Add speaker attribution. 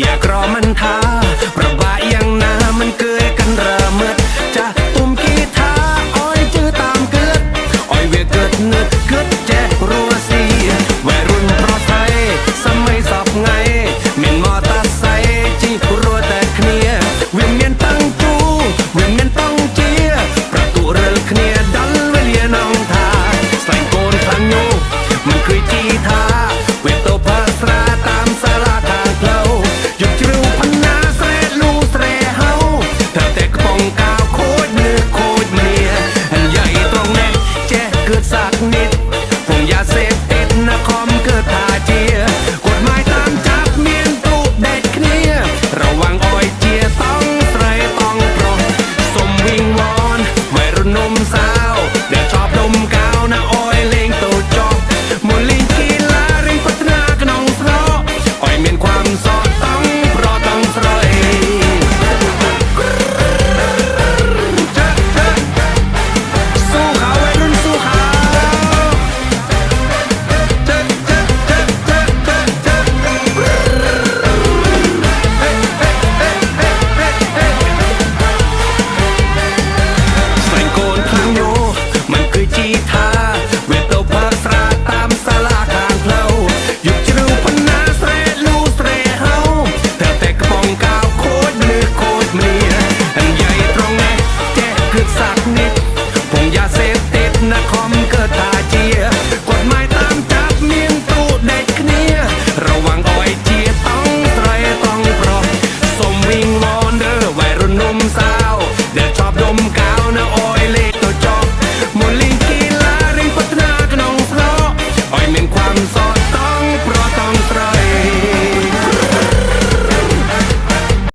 Speaker 1: อย่ากรอมันทา มสาเด็กชอบดม